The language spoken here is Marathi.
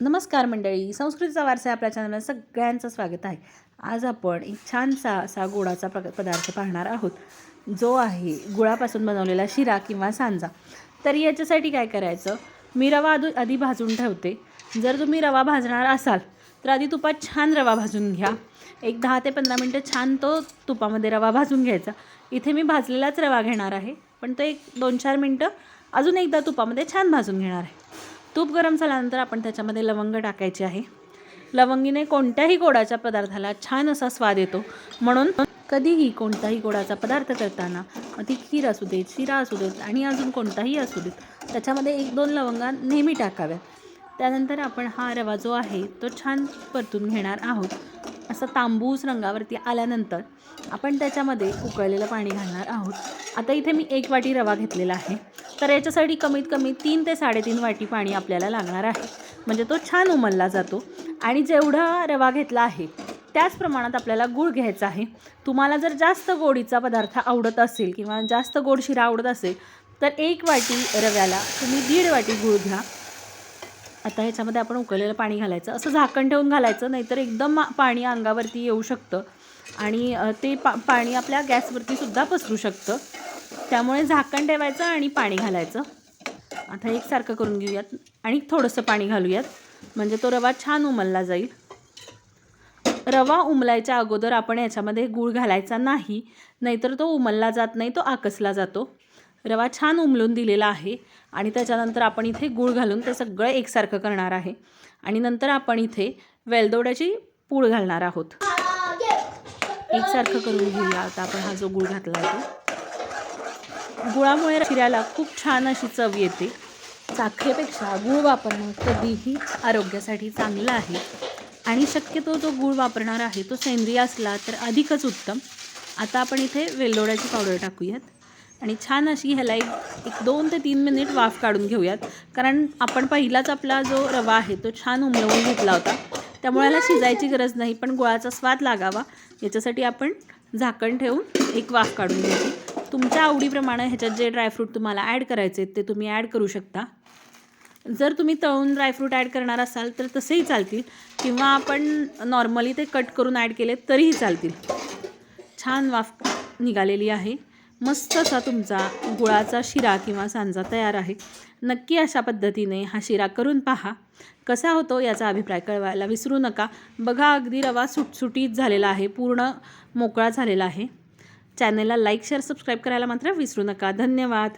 नमस्कार मंडळी संस्कृतीचा वारसा आपल्या चॅनलला सगळ्यांचं स्वागत आहे. आज आपण एक छानसा असा गोडाचा प्र पदार्थ पाहणार आहोत. जो आहे गुळापासून बनवलेला शिरा किंवा सांजा. तर याच्यासाठी काय करायचं? मी रवा आधी आधी भाजून ठेवते. जर तुम्ही रवा भाजणार असाल तर आधी तुपात छान रवा भाजून घ्या. एक दहा ते पंधरा मिनटं छान तो तुपामध्ये रवा भाजून घ्यायचा. इथे मी भाजलेलाच रवा घेणार आहे पण तो एक दोन चार मिनटं अजून एकदा तुपामध्ये छान भाजून घेणार आहे. तूप गरम झाल्यानंतर आपण त्याच्यामध्ये लवंग टाकायची आहे. लवंगीने कोणत्याही गोडाच्या पदार्थाला छान असा स्वाद येतो. म्हणून कधीही कोणताही गोडाचा पदार्थ करताना ती खीर असू देत शिरा असू देत आणि अजून कोणताही असू देत त्याच्यामध्ये एक दोन लवंगा नेहमी टाकाव्यात. त्यानंतर आपण हा रवा जो आहे तो छान परतून घेणार आहोत. असं तांबूस रंगावरती आल्यानंतर आपण त्याच्यामध्ये उकळलेलं पाणी घालणार आहोत. आता इथे मी एक वाटी रवा घेतलेला आहे. तर याच्यासाठी कमीत कमी तीन ते साडेतीन वाटी पाणी आपल्याला लागणार आहे. म्हणजे तो छान उमलला जातो. आणि जेवढा रवा घेतला आहे त्याच प्रमाणात आपल्याला गूळ घ्यायचा आहे. तुम्हाला जर जास्त गोडीचा पदार्थ आवडत असेल किंवा जास्त गोड शिरा आवडत असेल तर एक वाटी रव्याला तुम्ही दीड वाटी गूळ घ्या. आता ह्याच्यामध्ये आपण उकळलेलं पाणी घालायचं. असं झाकण ठेवून घालायचं नाहीतर एकदम पाणी अंगावरती येऊ शकतं. आणि ते पा पाणी आपल्या गॅसवरती सुद्धा पसरू शकतं. त्यामुळे झाकण ठेवायचं आणि पाणी घालायचं. आता एकसारखं करून घेऊयात आणि थोडंसं पाणी घालूयात. म्हणजे तो रवा छान उमलला जाईल. रवा उमलायच्या अगोदर आपण याच्यामध्ये गूळ घालायचा नाही नाहीतर तो उमलला जात नाही तो आकसला जातो. रवा छान उमलून दिलेला आहे आणि त्याच्यानंतर आपण इथे गूळ घालून ते सगळं एकसारखं करणार आहे. आणि नंतर आपण इथे वेलदोड्याची पूड घालणार आहोत. एकसारखं करून घेऊया. आता आपण हा जो गूळ घातला आहे तो. गुळामुळे शिऱ्याला खूप छान अशी चव येते. साखरेपेक्षा गूळ वापरणं कधीही आरोग्यासाठी चांगलं आहे. आणि शक्यतो जो गूळ वापरणार आहे तो सेंद्रिय असला तर अधिकच उत्तम. आता आपण इथे वेलदोड्याची पावडर टाकूयात. आणि छान अशी ह्याला एक एक दोन ते तीन मिनिट वाफ काढून घेऊयात. कारण आपण पहिलाच आपला जो रवा आहे तो छान उमलवून घेतला होता. त्यामुळे याला शिजायची गरज नाही पण गुळाचा स्वाद लागावा. याच्यासाठी आपण झाकण ठेवून एक वाफ काढून घ्यायची तुमच्या आवडीप्रमाणे ह्याच्यात जे ड्रायफ्रूट तुम्हाला ॲड करायचे आहेत ते तुम्ही ॲड करू शकता. जर तुम्ही तळून ड्रायफ्रूट ॲड करणार असाल तर तसेही चालतील. किंवा आपण नॉर्मली ते कट करून ॲड केले तरीही चालतील. छान वाफ निघालेली आहे. मस्त असा तुमचा गुळाचा शिरा किंवा सांजा तयार आहे. नक्की अशा पद्धतीने हा शिरा करून पहा. कसा होतो याचा अभिप्राय कळवायला विसरू नका. बघा अगदी रवा सुटसुटीत झालेला आहे पूर्ण मोकळा झालेला आहे. चॅनलला लाईक शेअर सबस्क्राईब करायला मात्र विसरू नका. धन्यवाद.